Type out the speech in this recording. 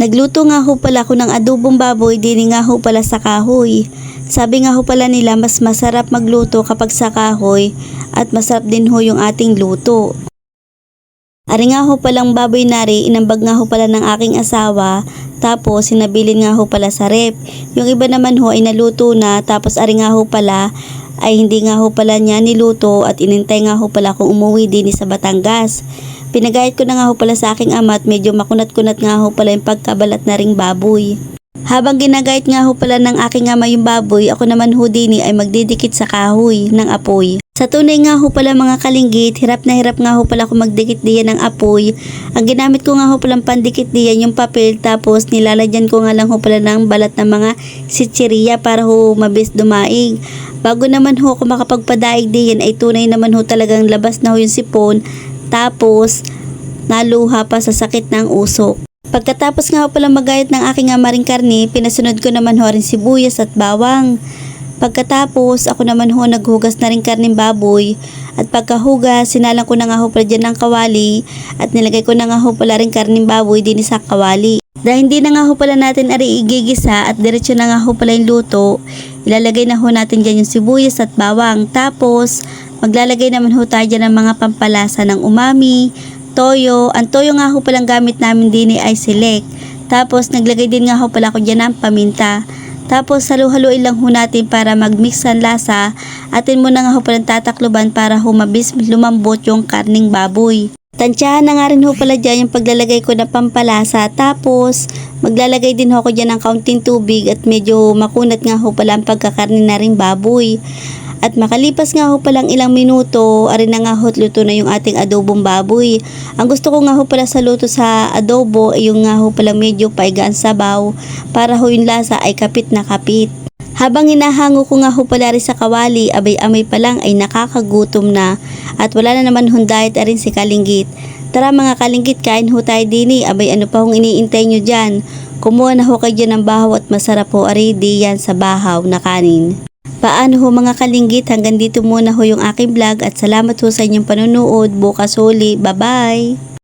Nagluto nga ho pala ako ng adobong baboy, dini nga ho pala sa kahoy. Sabi nga ho pala nila mas masarap magluto kapag sa kahoy at masarap din ho yung ating luto. Ari nga ho palang baboy nari, inambag nga ho pala ng aking asawa, tapos sinabilin nga ho pala sa rep. Yung iba naman ho ay naluto na, tapos ari nga ho pala ay hindi nga ho pala niya niluto at inintay nga ho pala kung umuwi din sa Batangas. Pinagayat ko na nga ho pala sa aking ama at medyo makunat-kunat nga ho pala yung pagkabalat na ring baboy. Habang ginagayat nga ho pala ng aking ama yung baboy, ako naman ho dini ay magdidikit sa kahoy ng apoy. Sa tunay nga ho pala mga kalinggit, hirap na hirap nga ho pala ako magdikit diyan ng apoy. Ang ginamit ko nga ho palang pandikit diyan yung papel tapos nilalagyan ko nga lang ho pala ng balat ng mga sitsiriya para ho mabis dumaig. Bago naman ho ako makapagpadaig diyan ay tunay naman ho talagang labas na ho yung sipon tapos naluha pa sa sakit ng usok. Pagkatapos nga pala magayat ng aking amaring karne, pinasunod ko naman ho rin sibuyas at bawang. Pagkatapos, ako naman ho naghugas na rin karning baboy at pagkahugas, sinalang ko na nga ho pala dyan ng kawali at nilagay ko na nga ho pala rin karning baboy din sa kawali. Dahil hindi na nga ho pala natin ari igigisa at diretso na nga ho pala yung luto, ilalagay na ho natin dyan yung sibuyas at bawang. Tapos, maglalagay naman ho tayo dyan ng mga pampalasa ng umami, toyo. Ang toyo nga ho palang gamit namin din ay select. Tapos, naglagay din nga ho pala ko dyan ng paminta. Tapos halu-haluin lang ho natin para mag-mix ang lasa. Atin mo na nga ho palang tatakloban para humabis lumambot yung karning baboy. Tansyahan na nga rin ho pala dyan yung paglalagay ko ng pampalasa. Tapos maglalagay din ho ako dyan ng kaunting tubig at medyo makunat nga ho pala ang pagkakarni na rin baboy. At makalipas nga ho palang ilang minuto, ari na nga ho luto na yung ating adobong baboy. Ang gusto ko nga ho pala sa luto sa adobo ay yung nga ho palang medyo paigaan sabaw para ho yung lasa ay kapit na kapit. Habang hinahango ko nga ho pala rin sa kawali, abay-amay pa lang ay nakakagutom na at wala na naman hong diet arin si Kalinggit. Tara mga Kalinggit, kain ho tayo dini, abay ano pa hong iniintay nyo dyan. Kumuha na ho kayo ng bahaw at masarap ho ari di yan sa bahaw na kanin. Paano ho mga kalinggit, hanggang dito muna ho yung aking vlog at salamat ho sa inyong panunood. Bukas huli, bye bye!